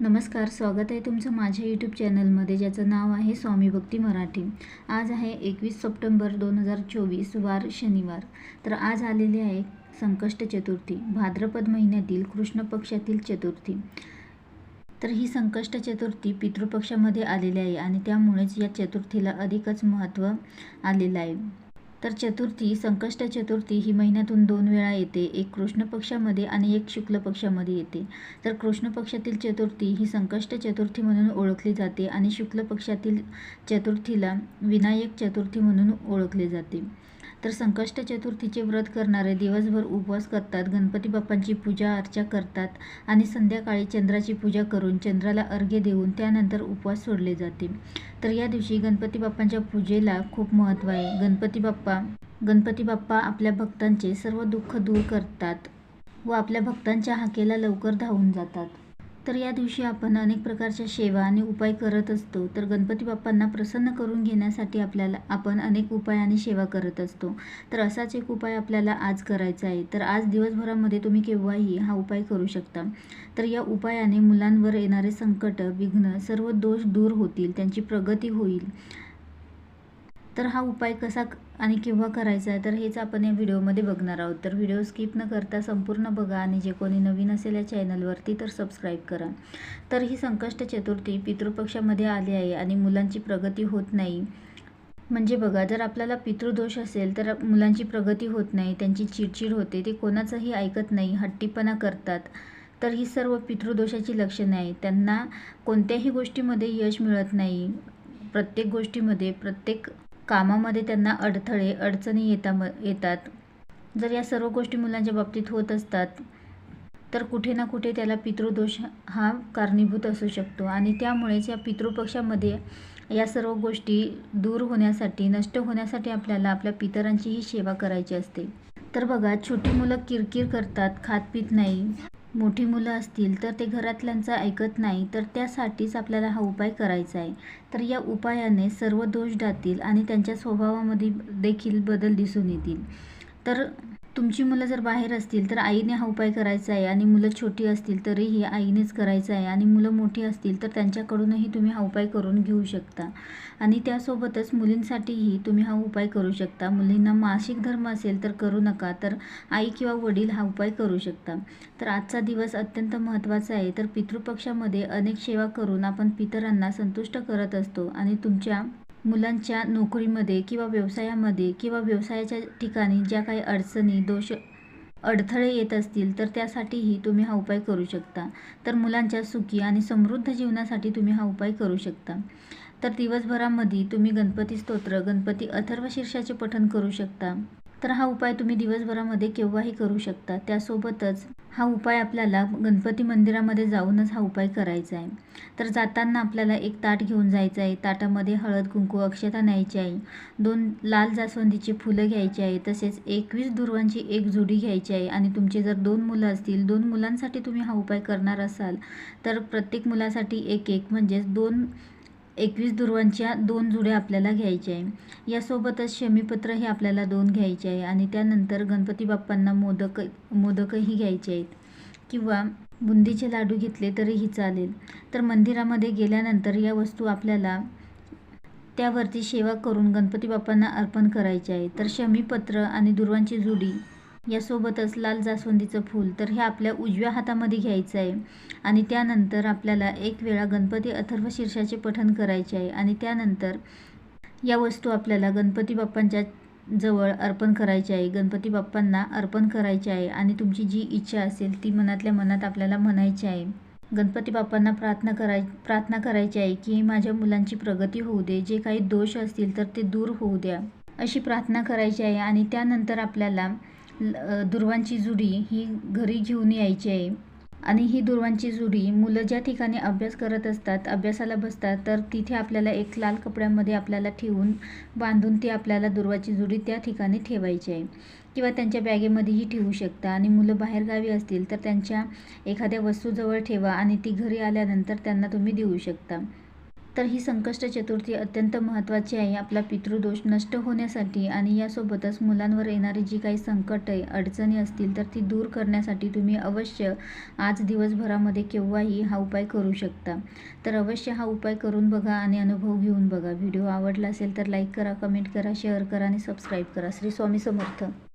नमस्कार स्वागत आहे तुमचं माझ्या यूट्यूब चॅनलमध्ये ज्याचं नाव आहे स्वामी भक्ती मराठी. आज आहे एकवीस सप्टेंबर दोन हजार चोवीस वार शनिवार. तर आज आलेली आहे संकष्ट चतुर्थी भाद्रपद महिन्यातील कृष्ण पक्षातील चतुर्थी. तर ही संकष्ट चतुर्थी पितृपक्षामध्ये आलेली आहे आणि त्यामुळेच या चतुर्थीला अधिकच महत्त्व आलेलं आहे. तर चतुर्थी संकष्ट चतुर्थी ही महिन्यातून दोन वेळा येते. एक कृष्ण पक्षामध्ये आणि एक शुक्ल पक्षामध्ये येते. तर कृष्ण पक्षातील चतुर्थी ही संकष्ट चतुर्थी म्हणून ओळखली जाते आणि शुक्ल पक्षातील चतुर्थीला विनायक चतुर्थी म्हणून ओळखले जाते. तर संकष्ट चतुर्थीचे व्रत करणारे दिवसभर उपवास करतात. गणपती बाप्पांची पूजा अर्चा करतात आणि संध्याकाळी चंद्राची पूजा करून चंद्राला अर्घ्य देऊन त्यानंतर उपवास सोडले जाते. तर या दिवशी गणपती बाप्पांच्या पूजेला खूप महत्त्व आहे. गणपती बाप्पा गणपती बाप्पा आपल्या भक्तांचे सर्व दुःख दूर करतात व आपल्या भक्तांच्या हाकेला लवकर धावून जातात. तर या दिवशी आपण अनेक प्रकारच्या सेवा आणि उपाय करत असतो. तर गणपती बाप्पांना प्रसन्न करून घेण्यासाठी आपल्याला आपण अनेक उपाय आणि सेवा करत असतो. तर असाच एक उपाय आपल्याला आज करायचा आहे. तर आज दिवसभरामध्ये तुम्ही केव्हाही हा उपाय करू शकता. तर या उपायाने मुलांवर येणारे संकट विघ्न सर्व दोष दूर होतील त्यांची प्रगती होईल. तर हा उपाय कसा आणि केव्हा करायचा आहे तर हेच आपण या व्हिडिओमध्ये बघणार आहोत. तर व्हिडिओ स्किप न करता संपूर्ण बघा आणि जे कोणी नवीन असेल या चॅनलवरती तर सबस्क्राईब करा. तर ही संकष्ट चतुर्थी पितृपक्षामध्ये आली आहे आणि मुलांची प्रगती होत नाही. म्हणजे बघा जर आपल्याला पितृदोष असेल तर मुलांची प्रगती होत नाही त्यांची चिडचिड होते ते कोणाचंही ऐकत नाही हट्टीपणा करतात. तर ही सर्व पितृदोषाची लक्षणे आहेत. त्यांना कोणत्याही गोष्टीमध्ये यश मिळत नाही. प्रत्येक गोष्टीमध्ये प्रत्येक कामामध्ये त्यांना अडथळे अडचणी येता म येतात. जर या सर्व गोष्टी मुलांच्या बाबतीत होत असतात तर कुठे ना कुठे त्याला पितृदोष हा कारणीभूत असू शकतो. आणि त्यामुळेच या पितृपक्षामध्ये या सर्व गोष्टी दूर होण्यासाठी नष्ट होण्यासाठी आपल्याला आपल्या पितरांचीही सेवा करायची असते. तर बघा छोटी मुलं किरकिर करतात खात पित नाही. मोठी मुलं असतील तर ते घरातल्यांचं ऐकत नाही तर त्यासाठीच आपल्याला हा उपाय करायचा आहे. तर या उपायाने सर्व दोष जातील आणि त्यांच्या स्वभावामध्ये देखील बदल दिसून येतील. तर तुमची मुलं जर बाहेर असतील तर आईने हा उपाय करायचा आहे आणि मुलं छोटी असतील तरीही आईनेच करायचं आहे आणि मुलं मोठी असतील तर त्यांच्याकडूनही तुम्ही हा उपाय करून घेऊ शकता. आणि त्यासोबतच मुलींसाठीही तुम्ही हा उपाय करू शकता. मुलींना मासिक धर्म असेल तर करू नका तर आई किंवा वडील हा उपाय करू शकता. तर आजचा दिवस अत्यंत महत्त्वाचा आहे. तर पितृपक्षामध्ये अनेक सेवा करून आपण पितरांना संतुष्ट करत असतो आणि तुमच्या मुलांच्या नोकरीमध्ये किंवा व्यवसायामध्ये किंवा व्यवसायाच्या ठिकाणी ज्या काही अडचणी दोष अडथळे येत असतील तर त्यासाठीही तुम्ही हा उपाय करू शकता. तर मुलांच्या सुखी आणि समृद्ध जीवनासाठी तुम्ही हा उपाय करू शकता. तर दिवसभरामध्ये तुम्ही गणपती स्तोत्र गणपती अथर्व शीर्षाचे पठण करू शकता. तर हा उपाय तुम्ही दिवसभरामध्ये केव्हाही करू शकता. त्यासोबतच हा उपाय आपल्याला गणपती मंदिरामध्ये जाऊनच हा उपाय करायचा आहे. तर जाताना आपल्याला एक ताट घेऊन जायचं आहे. ताटामध्ये हळद कुंकू अक्षता न्यायची आहे. दोन लाल जास्वंदीची फुलं घ्यायची आहे. तसेच एकवीस दुर्वांची एक जुडी घ्यायची आहे. आणि तुमचे जर दोन मुलं असतील दोन मुलांसाठी तुम्ही हा उपाय करणार असाल तर प्रत्येक मुलासाठी एक एक म्हणजेच दोन एकवीस दुर्वांच्या दोन जुड्या आपल्याला घ्यायच्या आहे. यासोबतच शमीपत्र हे आपल्याला दोन घ्यायचे आहे आणि त्यानंतर गणपती बाप्पांना मोदक मोदकही घ्यायचे आहेत. किंवा बुंदीचे लाडू घेतले तरीही चालेल. तर मंदिरामध्ये गेल्यानंतर या वस्तू आपल्याला त्यावरती सेवा करून गणपती बाप्पांना अर्पण करायचे आहे. तर शमीपत्र आणि दुर्वांची जुडी यासोबतच लाल जास्वंदीचं फूल तर हे आपल्या उजव्या हातामध्ये घ्यायचं आहे. आणि त्यानंतर आपल्याला एक वेळा गणपती अथर्व शीर्षाचे पठण करायचे आहे. आणि त्यानंतर या वस्तू आपल्याला गणपती बाप्पांच्या जवळ अर्पण करायचे आहे. गणपती बाप्पांना अर्पण करायचे आहे. आणि तुमची जी इच्छा असेल ती मनातल्या मनात आपल्याला म्हणायची आहे. गणपती बाप्पांना प्रार्थना कराय प्रार्थना करायची आहे की माझ्या मुलांची प्रगती होऊ दे. जे काही दोष असतील तर ते दूर होऊ द्या. अशी प्रार्थना करायची आहे. आणि त्यानंतर आपल्याला दुर्वांची जुडी ही घरी घेऊन यायची आहे. आणि ही दुर्वांची जुडी मुलं ज्या ठिकाणी अभ्यास करत असतात अभ्यासाला बसतात तर तिथे आपल्याला एक लाल कपड्यामध्ये आपल्याला ठेवून बांधून ती आपल्याला दुर्वाची जुडी त्या ठिकाणी ठेवायची आहे. किंवा त्यांच्या बॅगेमध्येही ठेवू शकता. आणि मुलं बाहेरगावी असतील तर त्यांच्या एखाद्या वस्तूजवळ ठेवा आणि ती घरी आल्यानंतर त्यांना तुम्ही देऊ शकता. तर ही संकष्ट चतुर्थी अत्यंत महत्त्वाची आहे. आपला पितृदोष नष्ट होण्यासाठी आणि यासोबतच मुलांवर येणारी जी काही संकटे अडचणी असतील तर ती दूर करण्यासाठी तुम्ही अवश्य आज दिवसभरामध्ये केव्हाही हा उपाय करू शकता. तर अवश्य हा उपाय करून बघा आणि अनुभव घेऊन बघा. व्हिडिओ आवडला असेल तर लाईक करा कमेंट करा शेअर करा आणि सबस्क्राईब करा. श्री स्वामी समर्थ.